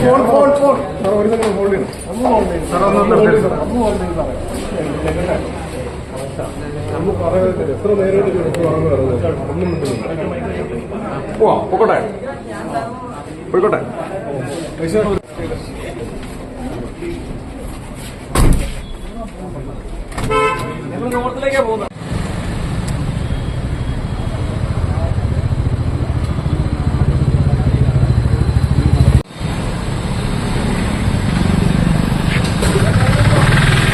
Phone phone phone sir ഒരു second hold ചെയ്യണം sir ഒന്ന് സാറേ നമുക്ക് പറയാൻ എത്ര നേരമായിട്ട് ഒന്നും കിട്ടുന്നില്ല പോവാ പോയിക്കോട്ടെ. പോയിക്കോട്ടെ നോർത്തിലേക്കാ പോകുന്നത്.